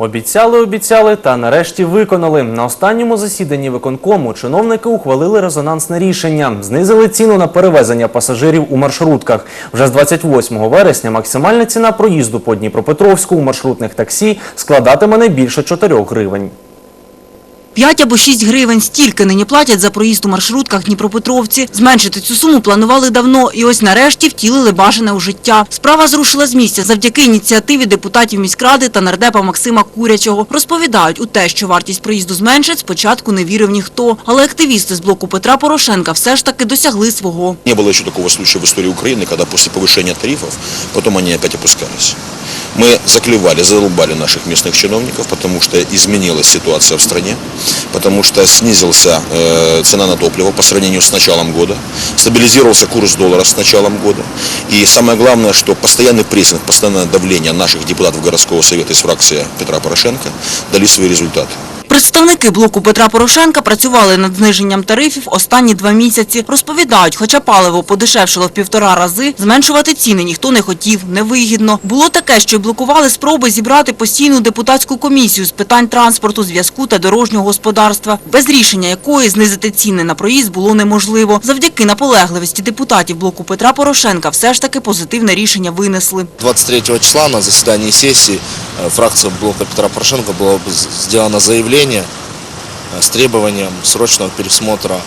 Обіцяли, обіцяли та нарешті виконали. На останньому засіданні виконкому чиновники ухвалили резонансне рішення. Знизили ціну на перевезення пасажирів у маршрутках. Вже з 28 вересня максимальна ціна проїзду по Дніпропетровську у маршрутних таксі складатиме не більше 4 гривень. 5 або 6 гривень – стільки нині платять за проїзд у маршрутках Дніпропетровці. Зменшити цю суму планували давно і ось нарешті втілили бажане у життя. Справа зрушила з місця завдяки ініціативі депутатів міськради та нардепа Максима Курячого. Розповідають, у те, що вартість проїзду зменшить, спочатку не вірив ніхто. Але активісти з блоку Петра Порошенка все ж таки досягли свого. Не было еще такого случая в истории Украины, когда после повышения тарифов потом они опять опускались. Мы заклевали, задолбали наших местных чиновников, потому что изменилась ситуация в стране, потому что снизился э, цена на топливо по сравнению с началом года, стабилизировался курс доллара с началом года. И самое главное, что постоянный прессинг, постоянное давление наших депутатов городского совета из фракции Петра Порошенко дали свои результаты. Представники блоку Петра Порошенка працювали над зниженням тарифів останні два місяці. Розповідають, хоча паливо подешевшило в півтора рази, зменшувати ціни ніхто не хотів, невигідно. Було таке, що й блокували спроби зібрати постійну депутатську комісію з питань транспорту, зв'язку та дорожнього господарства, без рішення якої знизити ціни на проїзд було неможливо. Завдяки наполегливості депутатів блоку Петра Порошенка все ж таки позитивне рішення винесли. 23 числа на заседании сессии э, фракция блока Петра Порошенко было сделано заявление э, с требованием срочного пересмотра э,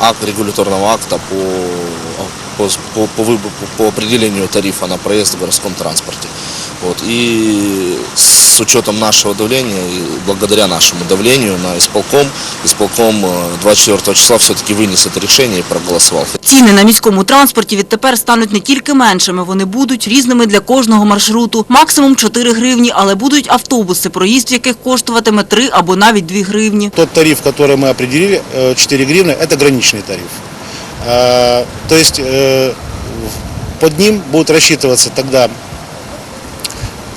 акт, регуляторного акта по, по, по, по- по определению тарифа на проезд в городском транспорте. Вот. И с учетом нашего давления, и благодаря нашему давлению на исполком, исполком э, 24 числа все-таки вынес это решение и проголосовал. Ціни на міському транспорті відтепер стануть не тільки меншими, вони будуть різними для кожного маршруту. Максимум 4 гривні, але будуть автобуси, проїзд в яких коштуватиме 3 або навіть 2 гривні. Тот тариф, который мы определили, э, 4 гривны, это граничный тариф. Э, То есть э, в- под ним будут рассчитываться тогда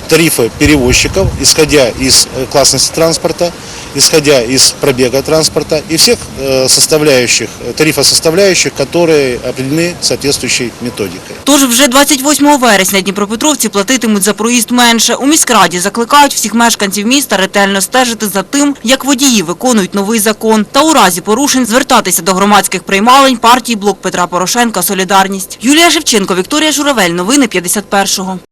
тарифы перевозчиков, исходя из э, классности транспорта, исходя из пробега транспорта и всех э, составляющих, э, тарифосоставляющих, которые определены соответствующей методикой. Тож вже 28 вересня дніпропетровці платитимуть за проїзд менше. У міськраді закликають всіх мешканців міста ретельно стежити за тим, як водії виконують новий закон. Та у разі порушень звертатися до громадських приймалень партії «Блок Петра Порошенка. Солідарність». Юлія Шевченко, Вікторія Журавель. Новини 51-го.